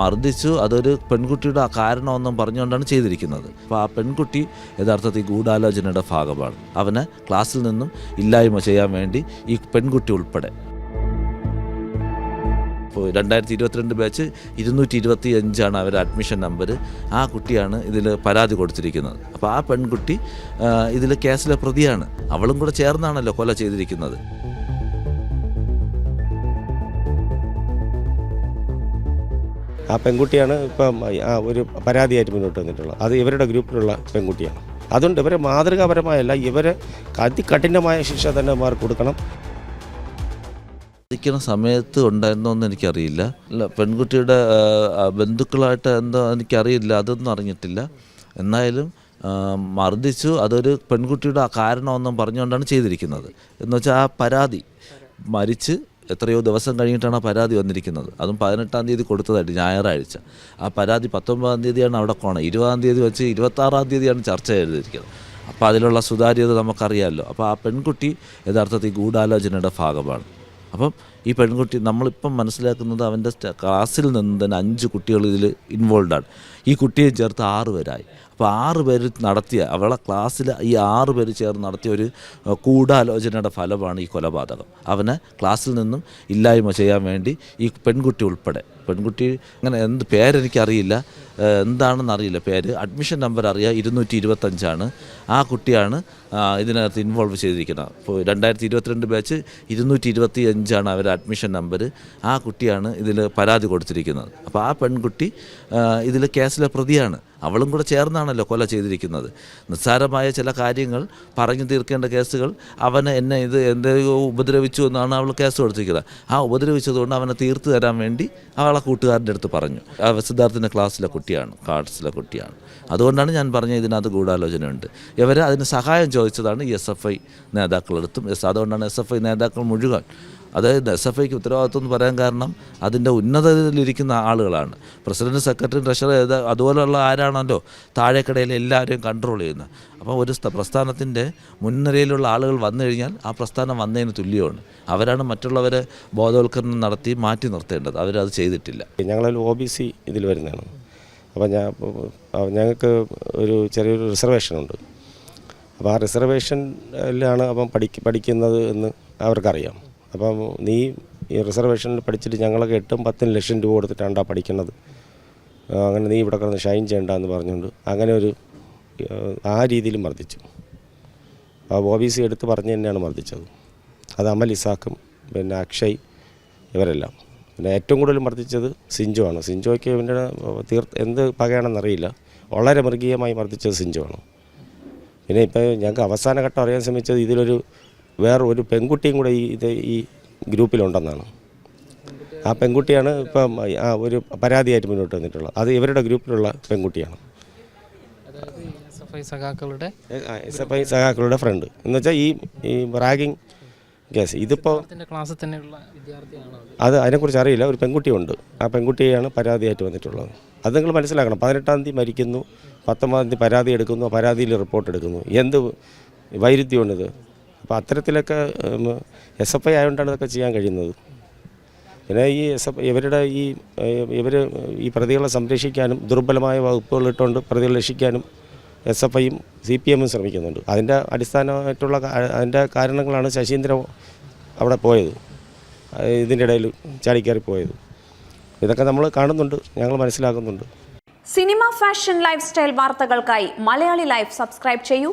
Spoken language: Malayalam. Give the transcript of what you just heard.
മർദ്ദിച്ചു. അതൊരു പെൺകുട്ടിയുടെ കാരണമെന്നും പറഞ്ഞുകൊണ്ടാണ് ചെയ്തിരിക്കുന്നത്. അപ്പോൾ ആ പെൺകുട്ടി യഥാർത്ഥത്തിൽ ഗൂഢാലോചനയുടെ ഭാഗമാണ്. അവനെ ക്ലാസ്സിൽ നിന്നും ഇല്ലായ്മ ചെയ്യാൻ വേണ്ടി ഈ പെൺകുട്ടി ഉൾപ്പെടെ. ഇപ്പോൾ രണ്ടായിരത്തി ഇരുപത്തിരണ്ട് ബാച്ച് ഇരുന്നൂറ്റി ഇരുപത്തി അഞ്ചാണ് അവരുടെ അഡ്മിഷൻ നമ്പർ ആ കുട്ടിയാണ് ഇതിൽ പരാതി കൊടുത്തിരിക്കുന്നത്. അപ്പോൾ ആ പെൺകുട്ടി ഇതിൽ കേസിലെ പ്രതിയാണ്. അവളും കൂടെ ചേർന്നാണല്ലോ കൊല ചെയ്തിരിക്കുന്നത്. ആ പെൺകുട്ടിയാണ് ഇപ്പം ആ ഒരു പരാതിയായിട്ട് മുന്നോട്ട് വന്നിട്ടുള്ളത്. അത് ഇവരുടെ ഗ്രൂപ്പിലുള്ള പെൺകുട്ടിയാണ്. അതുകൊണ്ട് ഇവരെ മാതൃകാപരമായല്ല ഇവരെ അതികഠിനമായ ശിക്ഷ തന്നെ മാർക്ക് കൊടുക്കണം. ഇരിക്കുന്ന സമയത്ത് ഉണ്ടായിരുന്നോന്ന് എനിക്കറിയില്ല. അല്ല പെൺകുട്ടിയുടെ ബന്ധുക്കളായിട്ട് എന്തോ എനിക്കറിയില്ല അതൊന്നും അറിഞ്ഞിട്ടില്ല. എന്നായാലും ആ, മർദ്ദിച്ചു. അതൊരു പെൺകുട്ടിയുടെ കാരണമെന്നും പറഞ്ഞുകൊണ്ടാണ് ചെയ്തിരിക്കുന്നത്. എന്ന് വെച്ചാൽ ആ പരാതി മരിച്ച് എത്രയോ ദിവസം കഴിഞ്ഞിട്ടാണ് ആ പരാതി വന്നിരിക്കുന്നത്. അതും പതിനെട്ടാം തീയതി കൊടുത്തതായിട്ട് ഞായറാഴ്ച. ആ പരാതി പത്തൊമ്പതാം തീയതിയാണ് അവിടെ കോണം ഇരുപതാം തീയതി വെച്ച് ഇരുപത്താറാം തീയതിയാണ് ചർച്ച ചെയ്തിരിക്കുന്നത്. അപ്പോൾ അതിലുള്ള സുതാര്യത നമുക്കറിയാമല്ലോ അപ്പോൾ ആ പെൺകുട്ടി യഥാർത്ഥത്തിൽ ഗൂഢാലോചനയുടെ ഭാഗമാണ്. അപ്പം ഈ പെൺകുട്ടി നമ്മളിപ്പം മനസ്സിലാക്കുന്നത് അവന്റെ ക്ലാസ്സിൽ നിന്ന് തന്നെ അഞ്ച് കുട്ടികൾ ഇതിൽ ഇൻവോൾവ് ആണ്. ഈ കുട്ടിയെ ചേർത്ത് ആറ് പേരായി. അപ്പോൾ ആറ് പേര് നടത്തിയ അവളെ ക്ലാസ്സിൽ ഈ ആറ് പേര് ചേർന്ന് നടത്തിയ ഒരു കൂടാലോചനയുടെ ഫലമാണ് ഈ കൊലപാതകം. അവനെ ക്ലാസ്സിൽ നിന്നും ഇല്ലായ്മ ചെയ്യാൻ വേണ്ടി ഈ പെൺകുട്ടി ഉൾപ്പെടെ പെൺകുട്ടി അങ്ങനെ എന്ത് പേരെനിക്കറിയില്ല. എന്താണെന്ന് അറിയില്ല. പേര് അഡ്മിഷൻ നമ്പർ അറിയാം. ഇരുന്നൂറ്റി ഇരുപത്തഞ്ചാണ് ആ കുട്ടിയാണ് ഇതിനകത്ത് ഇൻവോൾവ് ചെയ്തിരിക്കുന്നത്. അപ്പോൾ രണ്ടായിരത്തി ഇരുപത്തിരണ്ട് ബാച്ച് ഇരുന്നൂറ്റി ഇരുപത്തി അഞ്ചാണ് അവരുടെ അഡ്മിഷൻ നമ്പർ ആ കുട്ടിയാണ് ഇതിൽ പരാതി കൊടുത്തിരിക്കുന്നത്. അപ്പോൾ ആ പെൺകുട്ടി ഇതിൽ കേസിലെ പ്രതിയാണ്. അവളും കൂടെ ചേർന്നാണല്ലോ കൊല ചെയ്തിരിക്കുന്നത്. നിസ്സാരമായ ചില കാര്യങ്ങൾ പറഞ്ഞു തീർക്കേണ്ട കേസുകൾ അവനെ എന്നെ ഇത് എന്തെയോ ഉപദ്രവിച്ചു എന്നാണ് അവൾ കേസ് കൊടുത്തിരിക്കുന്നത്. ആ ഉപദ്രവിച്ചതുകൊണ്ട് അവനെ തീർത്ത് തരാൻ വേണ്ടി അവളെ കൂട്ടുകാരന്റെ അടുത്ത് പറഞ്ഞു. സിദ്ധാർത്ഥിന്റെ ക്ലാസ്സിലെ കുട്ടിയാണ് കാർഡ്സിലെ കുട്ടിയാണ്. അതുകൊണ്ടാണ് ഞാൻ പറഞ്ഞത് ഇതിനകത്ത് ഗൂഢാലോചനയുണ്ട്. ഇവർ അതിന് സഹായം ചോദിച്ചതാണ് എസ് എഫ് ഐ നേതാക്കളെടുത്തും. എസ് അതുകൊണ്ടാണ് എസ് എഫ് ഐ നേതാക്കൾ മുഴുവൻ അതായത് എസ് എഫ് ഐക്ക് ഉത്തരവാദിത്വം എന്ന് പറയാൻ കാരണം അതിന്റെ ഉന്നതയിലിരിക്കുന്ന ആളുകളാണ്. പ്രസിഡന്റ് സെക്രട്ടറി ട്രഷറർ ഏത് അതുപോലെയുള്ള ആരാണല്ലോ താഴേക്കടയിൽ എല്ലാവരെയും കൺട്രോൾ ചെയ്യുന്നത്. അപ്പോൾ ഒരു സ്ഥ- പ്രസ്ഥാനത്തിന്റെ മുൻനിരയിലുള്ള ആളുകൾ വന്നു കഴിഞ്ഞാൽ ആ പ്രസ്ഥാനം വന്നതിന് തുല്യമാണ്. അവരാണ് മറ്റുള്ളവരെ ബോധവൽക്കരണം നടത്തി മാറ്റി നിർത്തേണ്ടത്. അവരത് ചെയ്തിട്ടില്ല. ഞങ്ങളൊരു ഒ ബി സി ഇതിൽ വരുന്നതാണ്. അപ്പോൾ ഞാൻ ഞങ്ങൾക്ക് ഒരു ചെറിയൊരു റിസർവേഷനുണ്ട് അപ്പോൾ ആ റിസർവേഷനിലാണ് അപ്പം പഠിക്ക പഠിക്കുന്നത് എന്ന് അവർക്കറിയാം. അപ്പം നീ ഈ റിസർവേഷനിൽ പഠിച്ചിട്ട് ഞങ്ങളൊക്കെ എട്ടും പത്തും ലക്ഷം രൂപ കൊടുത്തിട്ടാണ്ടാ പഠിക്കുന്നത്. അങ്ങനെ നീ ഇവിടെ കിടന്ന് ഷൈൻ ചെയ്യണ്ട എന്ന് പറഞ്ഞുകൊണ്ട് അങ്ങനെ ഒരു ആ, രീതിയിലും മർദ്ദിച്ചു. ആ ഒ ബി സി എടുത്ത് പറഞ്ഞ് തന്നെയാണ് മർദ്ദിച്ചത്. അത് അമൽ ഇസാക്കും പിന്നെ അക്ഷയ് ഇവരെല്ലാം. പിന്നെ ഏറ്റവും കൂടുതൽ മർദ്ദിച്ചത് സിഞ്ചു ആണ്. സിഞ്ചോയ്ക്ക് ഇവന്റെ തീർത്ത് എന്ത് പകയാണെന്നറിയില്ല. വളരെ മൃഗീയമായി മർദ്ദിച്ചത് സിഞ്ചു ആണ്. പിന്നെ ഇപ്പോൾ ഞങ്ങൾക്ക് അവസാന ഘട്ടം അറിയാൻ ശ്രമിച്ചത് ഇതിലൊരു വേറെ ഒരു പെൺകുട്ടിയും കൂടെ ഈ ഇത് ഈ ഗ്രൂപ്പിലുണ്ടെന്നാണ്. ആ പെൺകുട്ടിയാണ് ഇപ്പം ആ ഒരു പരാതിയായിട്ട് മുന്നോട്ട് വന്നിട്ടുള്ളത്. അത് ഇവരുടെ ഗ്രൂപ്പിലുള്ള പെൺകുട്ടിയാണ്. എസ് എഫ് ഐ സഖാക്കളുടെ എസ് എഫ് ഐ സഹാക്കളുടെ ഫ്രണ്ട് എന്ന് വെച്ചാൽ ഈ ഈ റാഗിങ് കേസ്. ഇതിപ്പോൾ ക്ലാസ്സിൽ തന്നെയുള്ള അത്? അതിനെക്കുറിച്ച് അറിയില്ല. ഒരു പെൺകുട്ടിയുണ്ട്. ആ പെൺകുട്ടിയാണ് പരാതിയായിട്ട് വന്നിട്ടുള്ളത്. അത് നിങ്ങൾ മനസ്സിലാക്കണം. പതിനെട്ടാം തീയതി മരിക്കുന്നു പത്തൊമ്പതാം തീയതി പരാതി എടുക്കുന്നു പരാതിയിൽ റിപ്പോർട്ട് എടുക്കുന്നു. എന്ത് വൈരുദ്ധ്യമാണിത് അപ്പോൾ അത്തരത്തിലൊക്കെ എസ് എഫ് ഐ ആയതുകൊണ്ടാണ് ഇതൊക്കെ ചെയ്യാൻ കഴിയുന്നത്. പിന്നെ ഈ എസ് എഫ് ഇവരുടെ ഈ ഇവർ ഈ പ്രതികളെ സംരക്ഷിക്കാനും ദുർബലമായ വകുപ്പുകൾ ഇട്ടുകൊണ്ട് പ്രതികളെ രക്ഷിക്കാനും എസ് എഫ് ഐയും സി പി എമ്മും ശ്രമിക്കുന്നുണ്ട്. അതിന്റെ അടിസ്ഥാനമായിട്ടുള്ള അതിന്റെ കാരണങ്ങളാണ് ശശീന്ദ്രൻ അവിടെ പോയത്. ഇതിന്റെ ഇടയിൽ ചാടിക്കയറി പോയത്. ഇതൊക്കെ നമ്മൾ കാണുന്നുണ്ട് ഞങ്ങൾ മനസ്സിലാക്കുന്നുണ്ട്. സിനിമ ഫാഷൻ ലൈഫ് സ്റ്റൈൽ വാർത്തകൾക്കായി മലയാളി ലൈഫ് സബ്സ്ക്രൈബ് ചെയ്യൂ.